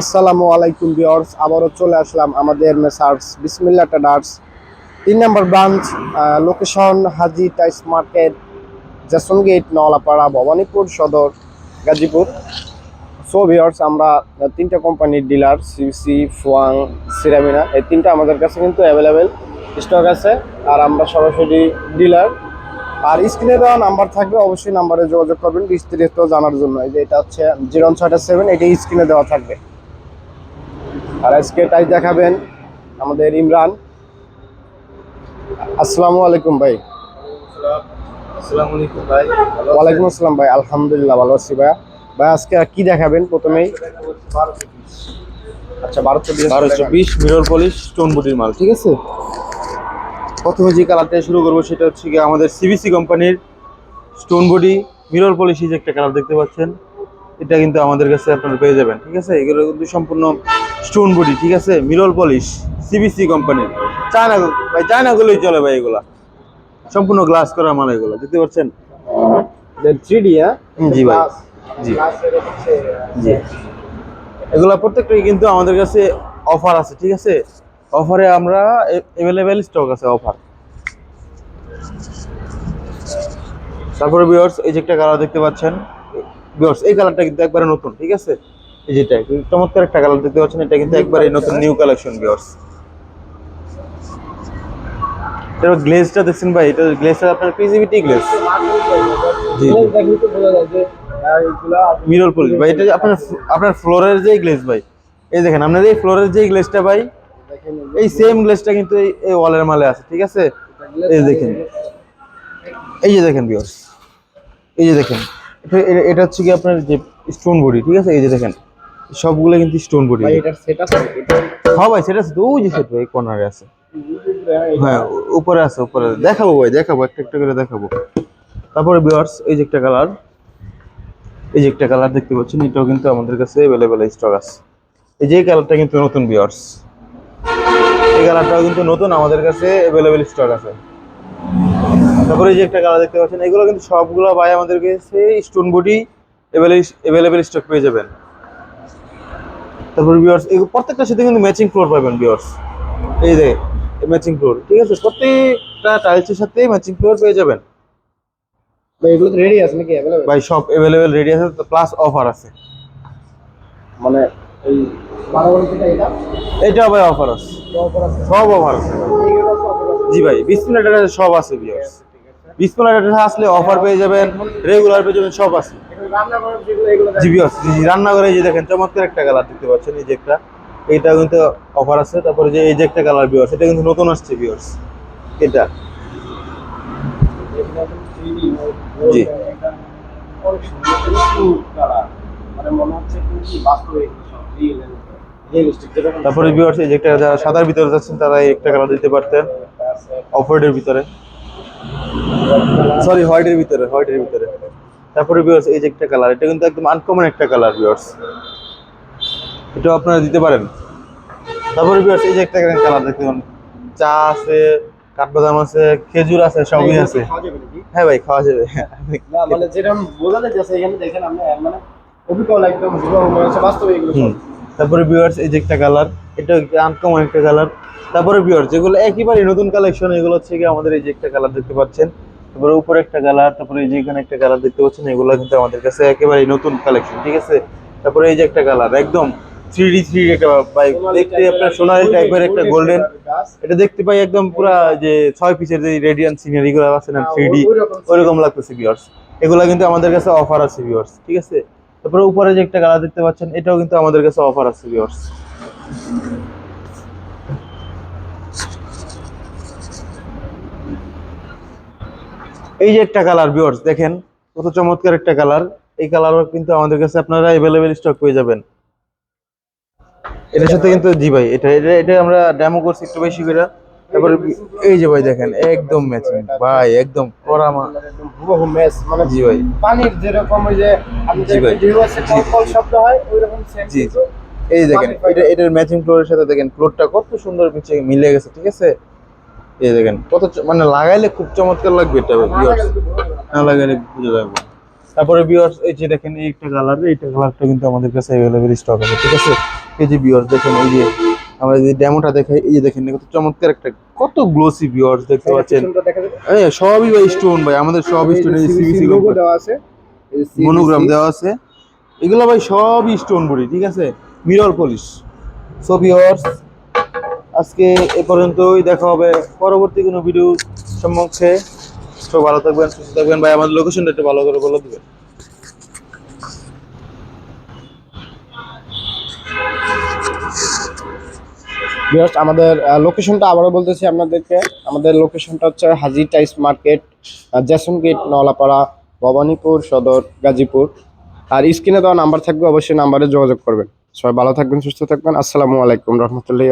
আসসালামু আলাইকুম ভিউয়ার্স, আবারও চলে আসলাম আমাদের মেসার্স বিসমিল্লা ট্রেডার্স। তিন নম্বর ব্রাঞ্চ লোকেশন হাজি টাইস market, Jason gate, Nowlapara, Bhabanipur Sadar, Gazipur. So viewers, আমরা তিনটা কোম্পানির ডিলার সিসি ফুয়াং, সিরামিনা, এই তিনটা আমাদের কাছে কিন্তু অ্যাভেলেবেল স্টক আছে। আর আমরা সরাসরি ডিলার আর স্ক্রিনে দেওয়া নাম্বার থাকবে অবশ্যই নাম্বারে যোগাযোগ করবেন বিস্তারিত জানার জন্য। এই যে এটা হচ্ছে জিরো ছয়টা সেভেন এটা স্ক্রিনে দেওয়া থাকবে। আর আজকে তাই দেখাবেন আমাদের ইমরান। আসসালামু আলাইকুম ভাই। ওয়ালাইকুম আসসালাম ভাই আলহামদুলিল্লাহ ভালো আছি ভাই ভাই আজকে কি দেখাবেন প্রথমেই? আচ্ছা বারো চব্বিশ বারো চব্বিশ মিরর পলিশ স্টোন বুটির মাল ঠিক আছে? প্রথমে যে কালারটা শুরু করব সেটা হচ্ছে কি আমাদের সিবিসি কোম্পানির স্টোন বডি মিরর পলিশ যে একটা কালার দেখতে পাচ্ছেন এটা কিন্তু আমাদের কাছে আপনারা পেয়ে যাবেন ঠিক আছে? এগুলো কিন্তু সম্পূর্ণ স্টোন বডি ঠিক আছে? মিরর পলিশ সিবিসি কোম্পানির চায়না ভাই চায়নাগুলোই চলে ভাই এগুলা। সম্পূর্ণ গ্লাস করা মাল এগুলো দেখতে পাচ্ছেন? থ্রি হ্যাঁ? জি ভাই। জি। জি। এগুলা প্রত্যেকটাই কিন্তু আমাদের কাছে অফার আছে ঠিক আছে? অফারে আমরা অ্যাভেলেবেল স্টক আছে অফার। তারপরে ভিউয়ার্স এই যে একটা কালার দেখতে পাচ্ছেন। ভিউয়ার্স এই কালারটা কিন্তু একবারে নতুন, ঠিক আছে? এই যেটা চমৎকার একটা কালার দেখতে পাচ্ছেন, এটা কিন্তু একবারে নতুন নিউ কালেকশন ভিউয়ার্স এবার গ্লেজটা দেখছেন ভাই, এটা গ্লেজটা আপনার PGBT glaze G mirror polish ভাই, এটা আপনার আপনার ফ্লোরের যে গ্লেজ ভাই। এই দেখেন, আপনার এই ফ্লোরের যে গ্লেজটা ভাই এই সেম গ্লেজটা কিন্তু এই ওয়ালের মালে আছে ঠিক আছে? এই দেখেন। এই যে দেখেন বিয়স এই যে দেখেন। এটা হচ্ছে কি আপনার যে স্টোন বডি ঠিক আছে? এই যে দেখেন। সবগুলো কিন্তু স্টোন বডি হ্যাঁ ভাই সেটা আছে। ওই যে সেট ভাই কর্নারে আছে। হ্যাঁ উপরে আছে উপরে দেখাবো ভাই দেখাবো একটা একটা করে দেখাবো। তারপরে বিয়ার্স এই যে একটা কালার এই যে একটা কালার দেখতে পাচ্ছেন এটাও কিন্তু আমাদের কাছে অ্যাভেলেবেল স্টক আছে। এই যে কালারটা কিন্তু নতুন বিয়ার্স এই কালারটাও কিন্তু নতুন আমাদের কাছে অ্যাভেলেবেল স্টক আছে। তারপরে এই যে একটা কালার দেখতে পাচ্ছেন। এগুলো কিন্তু সবগুলো ভাই আমাদের কাছে স্টোন বডি অ্যাভেলেবেল স্টক পেয়ে যাবেন। তারপর বিয়ার্স এই প্রত্যেকটার সাথে কিন্তু ম্যাচিং ফ্লোর পাবেন বিয়ার্স এই যে ম্যাচিং ফ্লোর ঠিক আছে? প্রত্যেকটা টাইলসের সাথে ম্যাচিং ফ্লোর পেয়ে যাবেন। ভাই এগুলো রেডি আছে নাকি? অ্যাভেলেবেল ভাই সব অ্যাভেলেবেল রেডি আছে প্লাস অফার আছে। মানে এই বারো যেটা এটা? এটা ভাই অফার আছে। সব অফার আছে জি ভাই বিশ মিনিটের সব আছে বিয়ার্স বিশ মিনিটের আসলে অফার পেয়ে যাবেন রেগুলার পেয়ে যাবেন সব আছে। জি জি, রান্নাঘরে যে দেখেন চমৎকার একটা কালার দেখতে পাচ্ছেন এই যে একটা। এইটা কিন্তু অফার আছে তারপরে যে এই যে একটা কালার বিয়ার্স এটা কিন্তু নতুন আসছে বিয়ার্স এটা। জি। মানে মনে হচ্ছে কি বাস্তবে তারপরে বিয়ার্স এই যে একটা যারা সাদার ভিতরে যাচ্ছেন তারা এই একটা কালার দিতে পারতেন অফ হোয়াইটের ভিতরে। সরি হোয়াইটের ভিতরে হোয়াইটের ভিতরে। তারপরে বিয়ার্স এই যে একটা কালার এটা কিন্তু একদম আনকমন একটা কালার বিয়ার্স এটাও আপনারা দিতে পারেন। তারপরে বিয়ার্স এই যে একটা কালার দেখতে পারেন চা আছে কাঠবাদাম আছে খেজুর আছে সবই আছে? হ্যাঁ ভাই খাওয়া যাবে। না মানে যেটা বোঝা যাচ্ছে এখানে দেখেন আপনি মানে অভিজ্ঞতা একদম হুবহু বাস্তবে এগুলো তারপরে ভিউয়ার্স এই যে একটা কালার এটা আনকমন একটা কালার তারপরে ভিউয়ার্স যেগুলো একেবারে নতুন কালেকশন এগুলো হচ্ছে আমাদের এই যে একটা কালার দেখতে পাচ্ছেন। তারপরে উপরে একটা কালার তারপরে এই যে এখানে একটা কালার দেখতে পাচ্ছেন এগুলো কিন্তু আমাদের কাছে একেবারে নতুন কালেকশন ঠিক আছে? তারপরে এই যে একটা কালার একদম থ্রি ডি থ্রি একটা দেখতে আপনার সোনালি টাইপের একটা গোল্ডেন এটা দেখতে পাই একদম পুরা যে ছয় পিসের যে গুলো আছে না থ্রি ডি ওইরকম লাগতেছে ভিউয়ার্স এগুলো কিন্তু আমাদের কাছে অফার আছে ভিউয়ার্স ঠিক আছে? তারপরে উপরে যে একটা কালার দেখতে পাচ্ছেন, এটাও কিন্তু আমাদের কাছে অফার আছে ভিউয়ার্স এই যে একটা কালার ভিউয়ার্স দেখেন, কত চমৎকার একটা কালার এই কালারও কিন্তু আমাদের কাছে আপনারা অ্যাভেলেবেল স্টক পেয়ে যাবেন। এটার সাথে কিন্তু, জি ভাই, এটা এটা এটা আমরা ডেমো করছি একটু বেশি করে। তারপরে এই যে ভাই দেখেন একদম ম্যাচিং ভাই একদম করা মা হুবহু ম্যাচ মানে জি ভাই। পানির যেরকম ওই যে জি ভাই। কল শব্দ হয় ওই রকম সেম জি। এই দেখেন এটা এটার ম্যাচিং ফ্লোরের সাথে দেখেন ফ্লোরটা কত সুন্দর পিছে মিলে গেছে ঠিক আছে? এই দেখেন কত মানে লাগাইলে খুব চমৎকার লাগবে এটা viewers। না লাগাইলে বুঝে যাবে তারপরে ভিউয়ার্স এই যে দেখেন এই একটা কালার এইটা কালারটা কিন্তু আমাদের কাছে অ্যাভেলেবেল স্টক আছে ঠিক আছে? এই যে ভিউয়ার্স দেখেন এই যে আমরা যদি ডেমোটা দেখাই এই যে দেখেন কত চমৎকার একটা কত গ্লোসি ভিউয়ার্স দেখতে পাচ্ছেন। দেখা এই সবই ভাই স্টোন ভাই আমাদের সব স্টোন এই সিবিসি লোগো দেওয়া আছে এই মনোগ্রাম দেওয়া আছে। এগুলো ভাই সবই স্টোন বডি ঠিক আছে? মিরর পলিশ সো ভিউয়ার্স আজকে এ পর্যন্তই দেখা হবে পরবর্তী কোনো ভিডিও সম্মুখে। তো ভালো থাকবেন সুস্থ থাকবেন। ভাই আমাদের লোকেশনটা একটু ভালো করে বলে দিবেন। ভিউয়ার্স আমাদের লোকেশনটা আবারও বলতেছি আপনাদেরকে। আমাদের লোকেশনটা হচ্ছে হাজি টাইস market Jason gate Nowlapara Bhabanipur Sadar, Gazipur. আর স্ক্রিনে দেওয়া নাম্বার থাকবে, অবশ্যই নাম্বারে যোগাযোগ করবেন। সবাই ভালো থাকবেন, সুস্থ থাকবেন। আসসালামু আলাইকুম, রহমতুল্লাহ